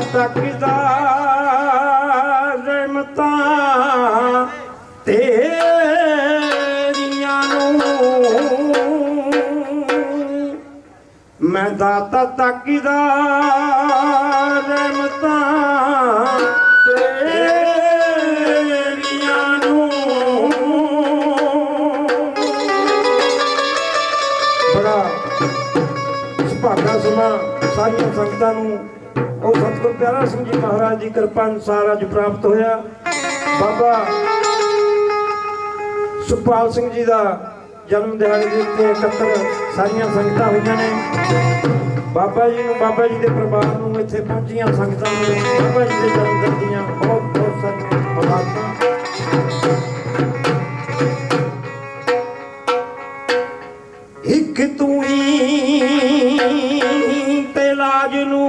ਤੱਕਦਾ ਰਹਿਮਤਾਂ ਤੇਰੀਆਂ ਨੂੰ। ਮੈਂ ਦਾਤਾ ਤੱਕਦਾ ਰਹਿਮਤਾਂ ਤੇਰੀਆਂ ਨੂੰ। ਬੜਾ ਸੁਭਾਗਾ ਸਮਾਂ ਸਾਰੀਆਂ ਸੰਗਤਾਂ ਨੂੰ ਉਹ ਸਤਿਗੁਰ ਪਿਆਰਾ ਸਿੰਘ ਜੀ ਮਹਾਰਾਜ ਦੀ ਕਿਰਪਾ ਅਨੁਸਾਰ ਅੱਜ ਪ੍ਰਾਪਤ ਹੋਇਆ। ਬਾਬਾ ਸੁਖਪਾਲ ਸਿੰਘ ਜੀ ਦਾ ਜਨਮ ਦਿਹਾੜੇ ਦੇ ਉੱਤੇ ਇਕੱਤਰ ਸਾਰੀਆਂ ਸੰਗਤਾਂ ਹੋਈਆਂ ਨੇ। ਬਾਬਾ ਜੀ ਨੂੰ, ਬਾਬਾ ਜੀ ਦੇ ਪਰਿਵਾਰ ਨੂੰ ਇੱਥੇ ਪਹੁੰਚੀਆਂ ਸੰਗਤਾਂ ਨੂੰ ਬਾਬਾ ਜੀ ਦੇ ਜਨਮ ਦਿਨ ਦੀਆਂ ਬਹੁਤ ਬਹੁਤ ਸਾਰੀਆਂ ਮੁਬਾਰਕਾਂ। ਇੱਕ ਤੂੰ ਹੀ ਤੇ ਲਾਜ ਨੂੰ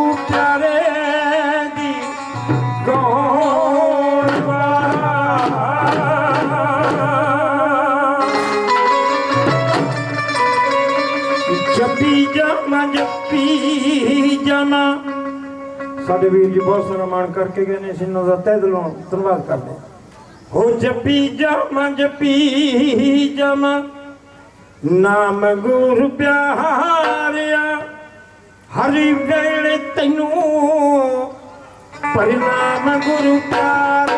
ਜਾਮਾ ਜੱਪੀ ਜਾਮਾ ਸਾਡੇ ਵੀਰ ਜੀ ਬਹੁਤ ਸਾਰਾ ਮਾਣ ਕਰਕੇ ਗਏ ਨੇ ਸਿੰਘਾਂ ਦਾ ਤਹਿ ਦਿਲੋਂ ਧੰਨਵਾਦ ਕਰਦੇ ਹਾਂ। ਜੱਪੀ ਜਾਮਾ ਜੱਪੀ ਜਾਮਾ ਨਾਮ ਗੁਰੂ ਪਿਆਰਿਆ ਹਰੀ ਵੇਲੇ ਤੈਨੂੰ। ਪਰਿਨਾਮ ਗੁਰੂ ਪਿਆਰਿਆ।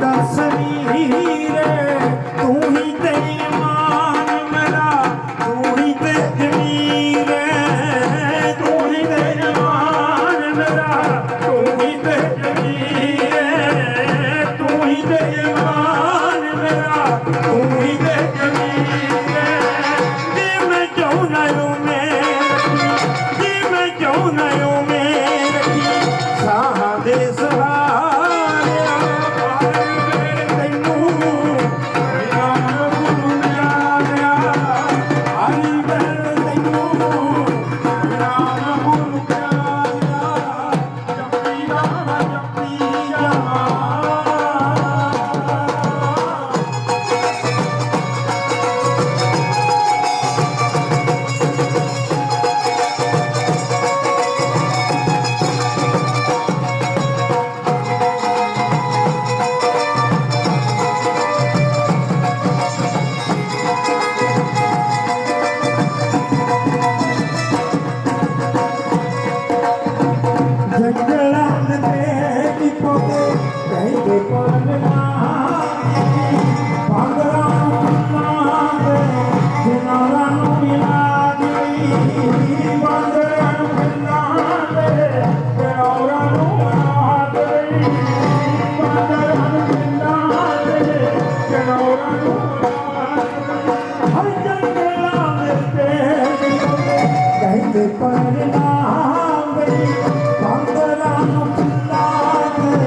ਦਸਨੀ